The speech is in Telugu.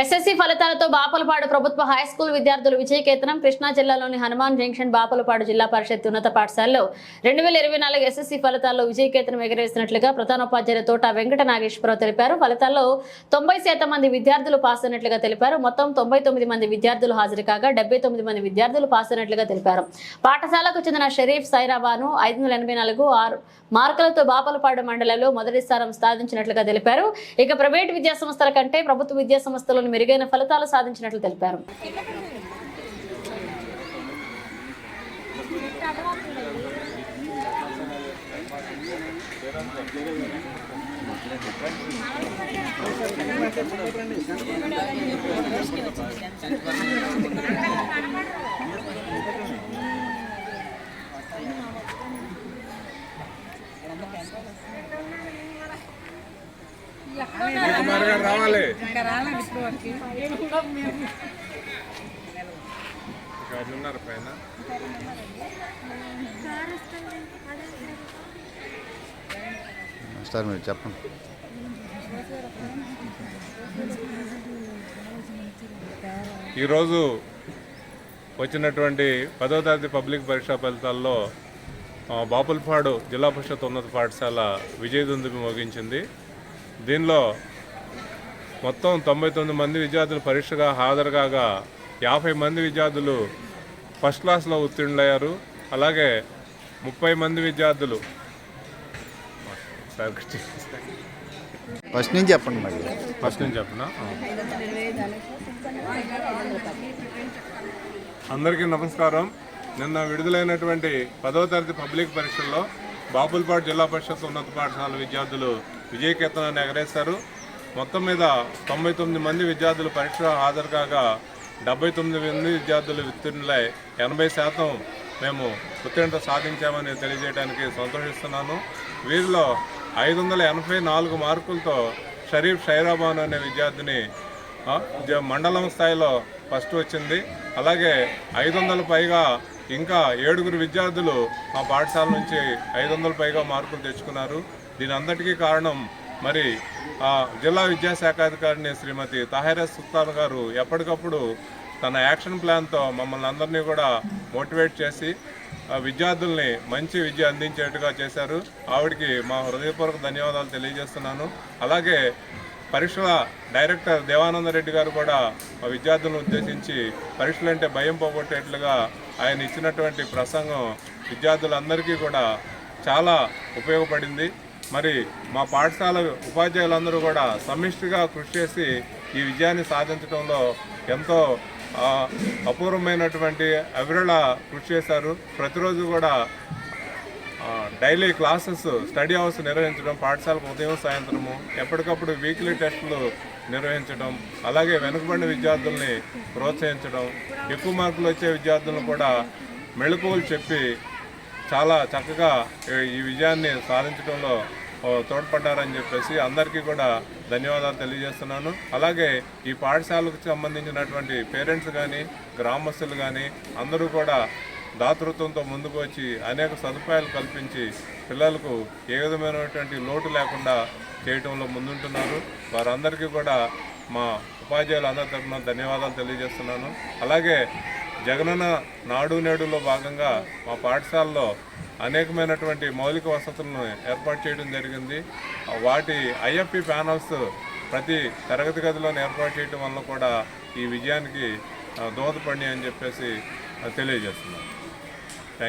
ఎస్ఎస్సీ ఫలితాలతో బాపలపాడు ప్రభుత్వ హై స్కూల్ విద్యార్థులు విజయకేతనం. కృష్ణా జిల్లాలోని హనుమాన్ జంక్షన్ బాపలపాడు జిల్లా పరిషత్ ఉన్నత పాఠశాలలో రెండు వేల ఇరవై నాలుగు ఎస్ఎస్సీ ఫలితాల్లో విజయకేతనం ఎగరేసినట్లుగా ప్రధానోపాధ్యాయులు తోట వెంకట నాగేశ్వరరావు తెలిపారు. ఫలితాల్లో తొంభై శాతం మంది విద్యార్థులు పాస్ అయినట్లుగా తెలిపారు. మొత్తం తొంభై తొమ్మిది మంది విద్యార్థులు హాజరు కాగా డెబ్బై తొమ్మిది మంది విద్యార్థులు పాస్ అయినట్లుగా తెలిపారు. పాఠశాలకు చెందిన షరీఫ్ సైరాబాను ఐదు వందల ఎనభై నాలుగు ఆరు మార్కులతో బాపలపాడు మండలంలో మొదటి స్థానం సాధించినట్లుగా తెలిపారు. ఇక ప్రైవేట్ విద్యాసంస్థల కంటే ప్రభుత్వ విద్యాసంస్థలు సంస్థలను మెరుగైన ఫలితాలు సాధించినట్లు తెలిపారు. రావాలి. ఉన్నారు పైన? సార్ మీరు చెప్పండి. ఈరోజు వచ్చినటువంటి పదో తరగతి పబ్లిక్ పరీక్షా ఫలితాల్లో బాపులపాడు జిల్లా పరిషత్ ఉన్నత పాఠశాల విజయదుందుకు మోగించింది. దీనిలో మొత్తం తొంభై తొమ్మిది మంది విద్యార్థులు పరీక్షగా హాజరు కాగా యాభై మంది విద్యార్థులు ఫస్ట్ క్లాస్లో ఉత్తీర్ణులయ్యారు. అలాగే ముప్పై మంది విద్యార్థులు ఫస్ట్ నుంచి చెప్పండి మరి. ఫస్ట్ నుంచి చెప్పనా? అందరికీ నమస్కారం. నిన్న విడుదలైనటువంటి పదవ తరగతి పబ్లిక్ పరీక్షల్లో బాపులపాడు జిల్లా పరిషత్ ఉన్నత పాఠశాల విద్యార్థులు విజయకేతనాన్ని ఎగరేశారు. మొత్తం మీద తొంభై తొమ్మిది మంది విద్యార్థులు పరీక్ష హాజరు కాగా డెబ్బై తొమ్మిది మంది విద్యార్థులు ఉత్తీర్ణులై ఎనభై శాతం మేము ఉత్తీర్ణత సాధించామని తెలియజేయడానికి సంతోషిస్తున్నాను. వీరిలో ఐదు వందల ఎనభై నాలుగు మార్కులతో షరీఫ్ షైరాబాన్ అనే విద్యార్థిని మండలం స్థాయిలో ఫస్ట్ వచ్చింది. అలాగే ఐదు వందల పైగా ఇంకా ఏడుగురు విద్యార్థులు మా పాఠశాల నుంచి ఐదు వందల పైగా మార్కులు తెచ్చుకున్నారు. దీని అందరికీ కారణం మరి ఆ, జిల్లా విద్యాశాఖ అధికారిని శ్రీమతి తాహిరా సుల్తాన్ గారు ఎప్పటికప్పుడు తన యాక్షన్ ప్లాన్తో మమ్మల్ని అందరినీ కూడా మోటివేట్ చేసి ఆ, విద్యార్థుల్ని మంచి విద్య అందించేట్టుగా చేశారు. ఆవిడకి మా హృదయపూర్వక ధన్యవాదాలు తెలియజేస్తున్నాను. అలాగే పరీక్షల డైరెక్టర్ దేవానంద రెడ్డి గారు కూడా విద్యార్థులను ఉద్దేశించి పరీక్షలంటే భయం పోగొట్టేట్లుగా ఆయన ఇచ్చినటువంటి ప్రసంగం విద్యార్థులందరికీ కూడా చాలా ఉపయోగపడింది. మరి మా పాఠశాల ఉపాధ్యాయులందరూ కూడా సమిష్టిగా కృషి చేసి ఈ విజయాన్ని సాధించడంలో ఎంతో అపూర్వమైనటువంటి అవిరళ కృషి చేశారు. ప్రతిరోజు కూడా డైలీ క్లాసెస్ స్టడీ అవర్స్ నిర్వహించడం పాఠశాలకు ఉదయం సాయంత్రము ఎప్పటికప్పుడు వీక్లీ టెస్టులు నిర్వహించడం అలాగే వెనుకబడిన విద్యార్థుల్ని ప్రోత్సహించడం ఎక్కువ మార్కులు వచ్చే విద్యార్థులను కూడా మెళకువలు చెప్పి చాలా చక్కగా ఈ- విజయాన్ని సాధించడంలో తోడ్పడ్డారని చెప్పేసి అందరికీ కూడా ధన్యవాదాలు తెలియజేస్తున్నాను. అలాగే ఈ పాఠశాలకు సంబంధించినటువంటి పేరెంట్స్ కానీ గ్రామస్తులు కానీ అందరూ కూడా దాతృత్వంతో ముందుకు వచ్చి అనేక సదుపాయాలు కల్పించి పిల్లలకు ఏ విధమైనటువంటి లోటు లేకుండా చేయటంలో ముందుంటున్నారు. వారందరికీ కూడా మా ఉపాధ్యాయులు అందరి తరఫున ధన్యవాదాలు తెలియజేస్తున్నాను. అలాగే జగనన్న నాడు నేడులో భాగంగా మా పాఠశాలలో అనేకమైనటువంటి మౌలిక వసతులను ఏర్పాటు చేయడం జరిగింది. వాటి ఐఎఫ్పి ప్యానల్స్ ప్రతి తరగతి గదిలోనే ఏర్పాటు చేయడం వల్ల కూడా ఈ విజయానికి దోహదపడి అని చెప్పేసి తెలియజేస్తున్నాను.